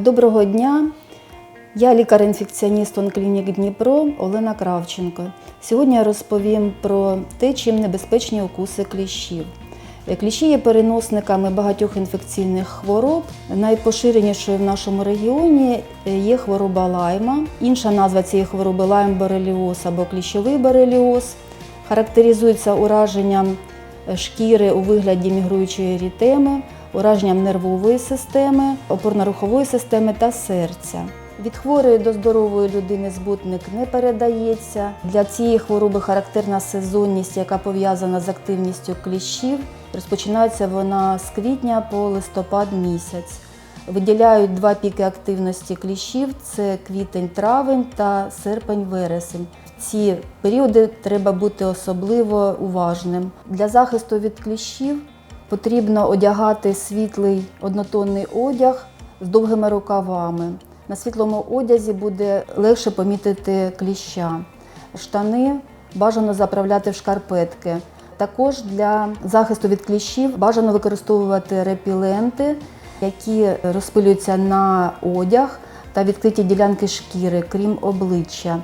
Доброго дня. Я лікар-інфекціоніст Онклінік Дніпро Олена Кравченко. Сьогодні я розповім про те, чим небезпечні укуси кліщів. Е, Кліщі є переносниками багатьох інфекційних хвороб. Найпоширенішою в нашому регіоні е, є хвороба лайма. Інша назва цієї хвороби лайм-бореліоз або кліщовий бореліоз. Характеризується ураженням е, шкіри у вигляді мігруючої ерітеми, ураженням нервової системи, опорно-рухової системи та серця. Від хворої до здорової людини збутник не передається. Для цієї хвороби характерна сезонність, яка пов'язана з активністю кліщів. Розпочинається вона з квітня по листопад місяць. Виділяють два піки активності кліщів: це квітень-травень та серпень-вересень. Ці періоди треба бути особливо уважним. Для захисту від кліщів потрібно одягати світлий однотонний одяг з довгими рукавами. На світлому одязі буде легше помітити кліща. Штани бажано заправляти в шкарпетки. Також для захисту від кліщів бажано використовувати репіленти, які розпилюються на одяг та відкриті ділянки шкіри, крім обличчя.